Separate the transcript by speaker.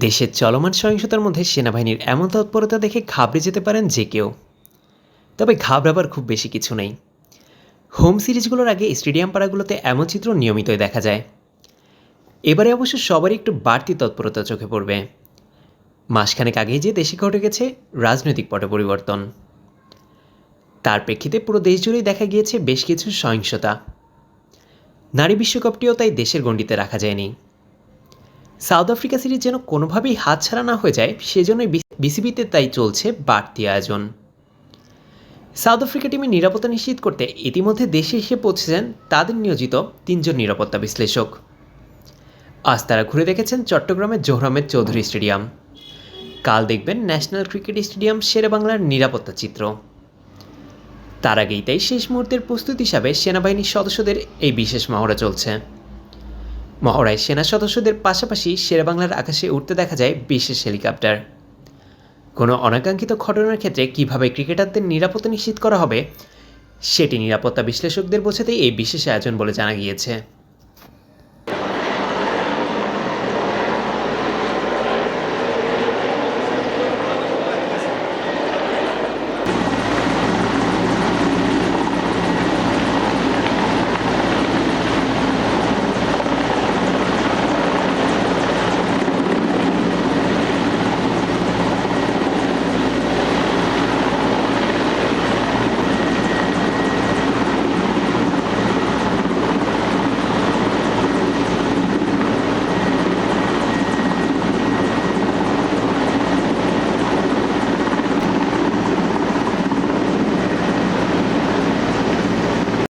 Speaker 1: দেশের চলমান সহিংসতার মধ্যে সেনাবাহিনীর এমন তৎপরতা দেখে ঘাবড়ে যেতে পারেন যে কেউ। তবে ঘাবড়াবার খুব বেশি কিছু নেই। হোম সিরিজগুলোর আগে স্টেডিয়াম পাড়াগুলোতে এমন চিত্র নিয়মিতই দেখা যায়। এবারে অবশ্য সবারই একটু বাড়তি তৎপরতা চোখে পড়বে। মাসখানেক আগেই যে দেশে ঘটে গেছে রাজনৈতিক পট পরিবর্তন। তার প্রেক্ষিতে পুরো দেশ জুড়েই দেখা গিয়েছে বেশ কিছু সহিংসতা। নারী বিশ্বকাপটিও তাই দেশের গণ্ডিতে রাখা যায়নি। সাউথ আফ্রিকা সিরিজ যেন কোনোভাবেই হাতছাড়া না হয়ে যায়, সেজন্যই বিসিবিতে তাই চলছে বাড়তি আয়োজন। সাউথ আফ্রিকা টিমের নিরাপত্তা নিশ্চিত করতে ইতিমধ্যে দেশে এসে পৌঁছেছেন তাদের নিয়োজিত তিনজন নিরাপত্তা বিশ্লেষক। আজ তারা ঘুরে দেখেছেন চট্টগ্রামের জোহরামের চৌধুরী স্টেডিয়াম। কাল দেখবেন ন্যাশনাল ক্রিকেট স্টেডিয়াম শেরেবাংলার নিরাপত্তা চিত্র। তার আগেই তাই শেষ মুহূর্তের প্রস্তুতি হিসাবে সেনাবাহিনীর সদস্যদের এই বিশেষ মহড়া চলছে। মহড়ায় সেনা সদস্যদের পাশাপাশি শেরেবাংলার আকাশে উঠতে দেখা যায় বিশেষ হেলিকপ্টার। কোনো অনাকাঙ্ক্ষিত ঘটনার ক্ষেত্রে কীভাবে ক্রিকেটারদের নিরাপত্তা নিশ্চিত করা হবে, সেটি নিরাপত্তা বিশ্লেষকদের বোঝাতেই এই বিশেষ আয়োজন বলে জানা গিয়েছে।